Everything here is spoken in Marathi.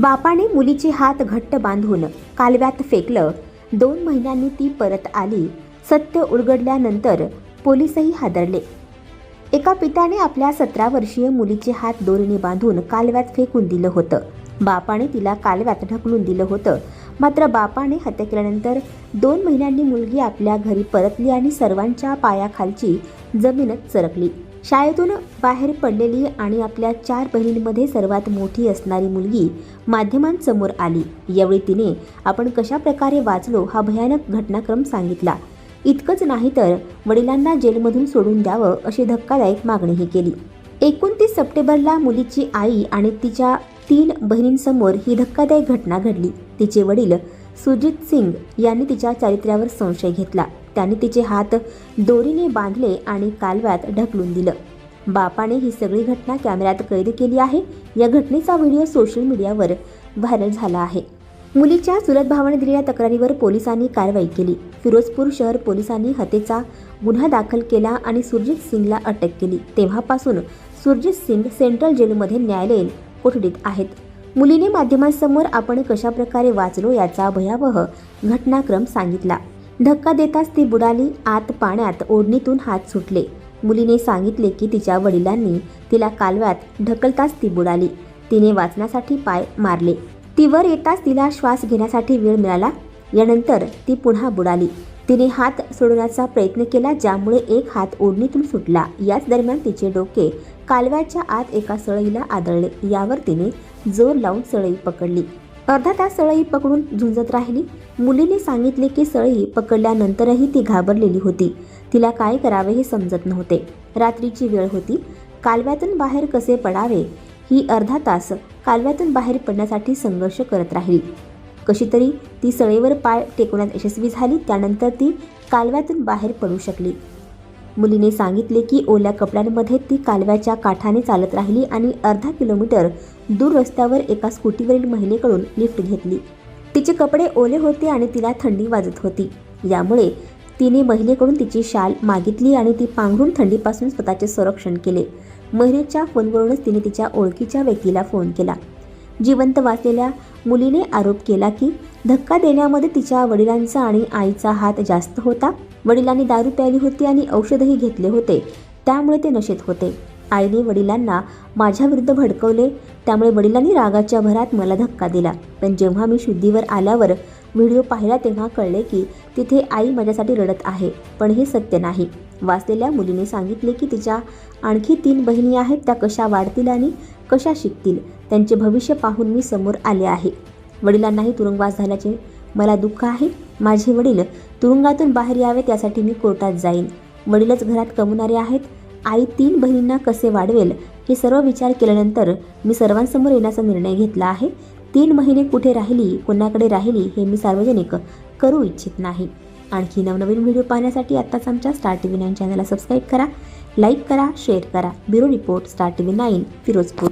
बापाने मुलीचे हात घट्ट बांधून कालव्यात फेकलं. दोन महिन्यांनी ती परत आली. सत्य उलगडल्यानंतर पोलीसही हादरले. एका पित्याने आपल्या सतरा वर्षीय मुलीचे हात दोरीने बांधून कालव्यात फेकून दिलं होतं. बापाने तिला कालव्यात ढकलून दिलं होतं. मात्र बापाने हत्या केल्यानंतर दोन महिन्यांनी मुलगी आपल्या घरी परतली आणि सर्वांच्या पायाखालची जमीनच सरकली. शाळेतून बाहेर पडलेली आणि आपल्या चार बहिणींमध्ये सर्वात मोठी असणारी मुलगी माध्यमांसमोर आली. यावेळी तिने आपण कशा प्रकारे वाचलो हा भयानक घटनाक्रम सांगितला. इतकंच नाही तर वडिलांना जेलमधून सोडून द्यावं अशी धक्कादायक मागणीही केली. एकोणतीस सप्टेंबरला मुलीची आई आणि तिच्या तीन बहिणींसमोर ही धक्कादायक घटना घडली. तिचे वडील सुजित सिंग यांनी तिच्या चारित्र्यावर संशय घेतला. त्याने तिचे हात दोरीने बांधले आणि कालव्यात ढकलून दिलं. बापाने ही सगळी घटना कॅमेऱ्यात कैद केली आहे. या घटनेचा व्हिडिओ सोशल मीडियावर व्हायरल झाला आहे. मुलीच्या चुलत भावाने दिलेल्या तक्रारीवर पोलिसांनी कारवाई केली. फिरोजपूर शहर पोलिसांनी हत्येचा गुन्हा दाखल केला आणि सुरजित सिंगला अटक केली. तेव्हापासून सुरजित सिंग सेंट्रल जेलमध्ये न्यायालयीन कोठडीत आहेत. मुलीने माध्यमांसमोर आपण कशाप्रकारे वाचलो याचा भयावह घटनाक्रम सांगितला. धक्का देताच ती बुडाली आत पाण्यात ओढणीतून हात सुटले. मुलीने सांगितले की तिच्या वडिलांनी तिला कालव्यात ढकलताच ती बुडाली. तिने वाचण्यासाठी पाय मारले. ती वर येताच तिला श्वास घेण्यासाठी वेळ मिळाला. यानंतर ती पुन्हा बुडाली. तिने हात सोडवण्याचा प्रयत्न केला ज्यामुळे एक हात ओढणीतून सुटला. याच दरम्यान तिचे डोके कालव्याच्या आत एका सळईला आदळले. यावर तिने जोर लावून सळई पकडली. अर्धा तास सळई पकडून झुंजत राहिली. मुलीने सांगितले की सळई पकडल्यानंतरही ती घाबरलेली होती. तिला काय करावे हे समजत नव्हते. रात्रीची वेळ होती. कालव्यातून बाहेर कसे पडावे ही अर्धा तास कालव्यातून बाहेर पडण्यासाठी संघर्ष करत राहिली. कशी तरी ती सळईवर पाय टेकवण्यात यशस्वी झाली त्यानंतर ती कालव्यातून बाहेर पडू शकली. मुलीने सांगितले की ओल्या कपड्यांमध्ये ती कालव्याच्या काठाने चालत राहिली आणि अर्धा किलोमीटर दूर रस्त्यावर एका स्कूटीवरील महिलेकडून लिफ्ट घेतली. तिचे कपडे ओले होते आणि तिला थंडी वाजत होती. यामुळे तिने महिलेकडून तिची शाल मागितली आणि ती पांघरून थंडीपासून स्वतःचे संरक्षण केले. महिलेच्या फोनवरूनच तिने तिच्या ओळखीच्या व्यक्तीला फोन केला. जिवंत वाचलेल्या मुलीने आरोप केला की धक्का देण्यामध्ये तिच्या वडिलांचा आणि आईचा हात जास्त होता. वडिलांनी दारू प्यायली होती आणि औषधही घेतले होते. त्यामुळे ते नशेत होते. आईने वडिलांना माझ्या विरुद्ध भडकवले. त्यामुळे वडिलांनी रागाच्या भरात मला धक्का दिला. पण जेव्हा मी शुद्धीवर आल्यावर व्हिडिओ पाहिला तेव्हा कळले की तिथे आई माझ्यासाठी रडत आहे. पण हे सत्य नाही. वाचलेल्या मुलीने सांगितले की तिच्या आणखी तीन बहिणी आहेत. त्या कशा वाढतील आणि कशा शिकतील? त्यांचे भविष्य पाहून मी समोर आले आहे. वडिलांनाही तुरुंगवास झाल्याचे मला दुःख आहे. माझे वडील तुरुंगातून बाहेर यावेत यासाठी मी कोर्टात जाईन. वडीलच घरात कमवणारे आहेत. आई तीन बहिणींना कसे वाढवेल हे सर्व विचार केल्यानंतर मी सर्वांसमोर येण्याचा निर्णय घेतला आहे. तीन महिने कुठे राहिली कोणाकडे राहिली हे मी सार्वजनिक करू इच्छित नाही. आणखी नवनवीन व्हिडिओ पाहण्यासाठी आत्ताच आमच्या स्टार टी व्ही नाईन चॅनलला सबस्क्राईब करा लाईक करा शेअर करा. Bureau report star T V nine Firozpur.